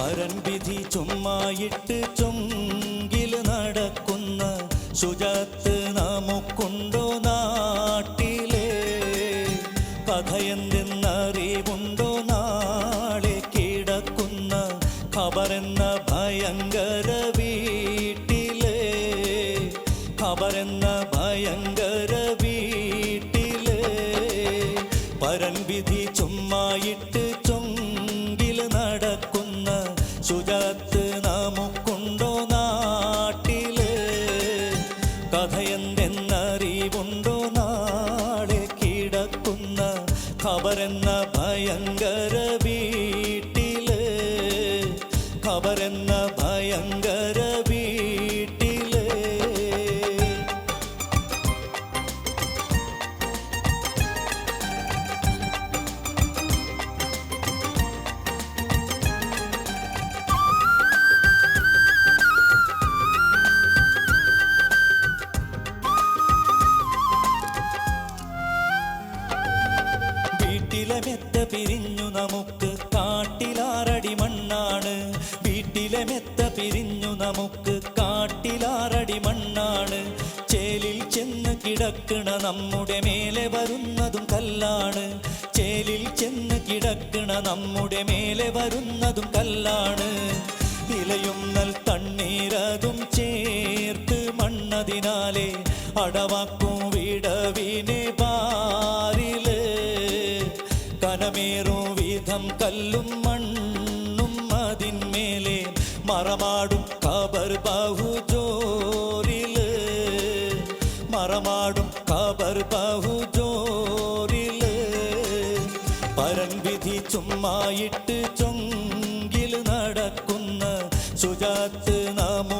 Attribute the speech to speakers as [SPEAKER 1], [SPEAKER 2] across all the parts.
[SPEAKER 1] പരൻവിധി ചുമ്മായിട്ട് ചൊങ്കിൽ നടക്കുന്ന ശുചത്ത് നമുക്കുണ്ടോ നാട്ടിലെ? കഥയെന്തെന്നറിവുണ്ടോ നാളെ കിടക്കുന്ന ഖബറെന്ന ഭയങ്കര വീട്ടിലെ? ഖബറെന്ന ഭയങ്കര വീട്ടിലെ? പരൻവിധി ചുമ്മായിട്ട് നടക്കുന്ന ശുചത്ത് നമുക്കുണ്ടോ നാട്ടിൽ? കഥയെന്തെന്നറിവുണ്ടോ നാളെ? കിടക്കുന്ന ഖബറെന്ന ഭയങ്കര വീട്ടിലെ പിരിഞ്ഞു നമുക്ക് കാട്ടിലാറടി മണ്ണാണ്. വീട്ടിലെ മെത്ത പിരിഞ്ഞു നമുക്ക് കാട്ടിലാറടി മണ്ണാണ്. ചേലിൽ ചെന്ന് കിടക്കണ നമ്മുടെ മേലെ വരുന്നതും കല്ലാണ്. ചേലിൽ ചെന്ന് കിടക്കണ നമ്മുടെ മേലെ വരുന്നതും കല്ലാണ്. ഇലയും നൽ തണ്ണീരതും ചേർത്ത് വിധം കല്ലും മണ്ണും അതിന്മേലെ മറമാടും കബർ ബഹുജോറിൽ. മറമാടും കബർ ബഹുജോറിൽ. പരൻവിധി ചുമ്മായിട്ട് ചൊങ്കിൽ നടക്കുന്ന സുജാത്ത് നമുക്കുണ്ടോ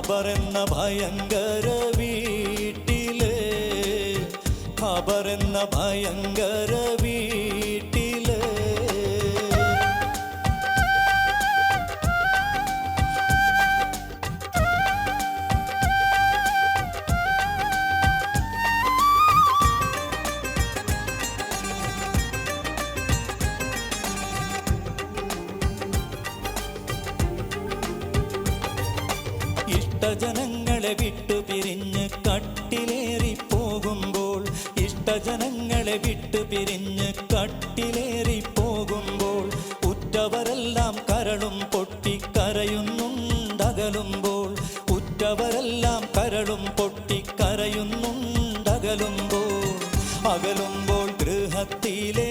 [SPEAKER 1] ഖബറെന്ന ഭയങ്കര വീട്ടിലെ ഖബർ എന്ന ഭയങ്കര ഇഷ്ടജനങ്ങളെ വിട്ടു പിരിഞ്ഞ് കട്ടിലേറി പോകുമ്പോൾ ഇഷ്ടജനങ്ങളെ വിട്ടു പിരിഞ്ഞ് കട്ടിലേറി പോകുമ്പോൾ ഉറ്റവരെല്ലാം കരളും പൊട്ടി കരയുന്നുണ്ടകലുമ്പോൾ ഉറ്റവരെല്ലാം കരളും പൊട്ടി കരയുന്നുണ്ടകലുമ്പോൾ അകലുമ്പോൾ ഗൃഹത്തിലെ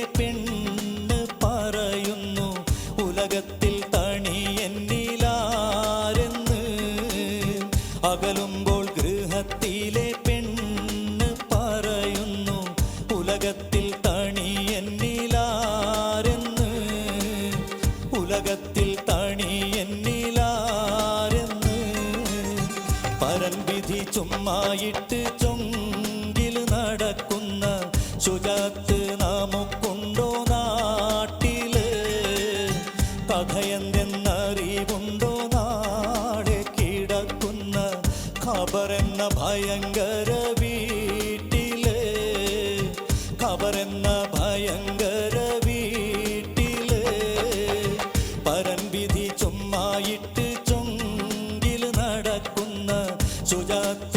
[SPEAKER 1] ഉലകത്തിൽ തണി എന്നിലാരെന്ന് പരൻവിധി ചുമ്മായിട്ട് ചൊങ്കിൽ നടക്കുന്ന ശുചാത്ത് നമുക്കുണ്ടോ നാട്ടിൽ? കഥയെന്തെന്നറിവുണ്ടോ നാടെ കിടക്കുന്ന ഖബറെന്ന ഭയങ്കര വീട്ടിൽ? ഖബറെന്ന ഭയങ്കര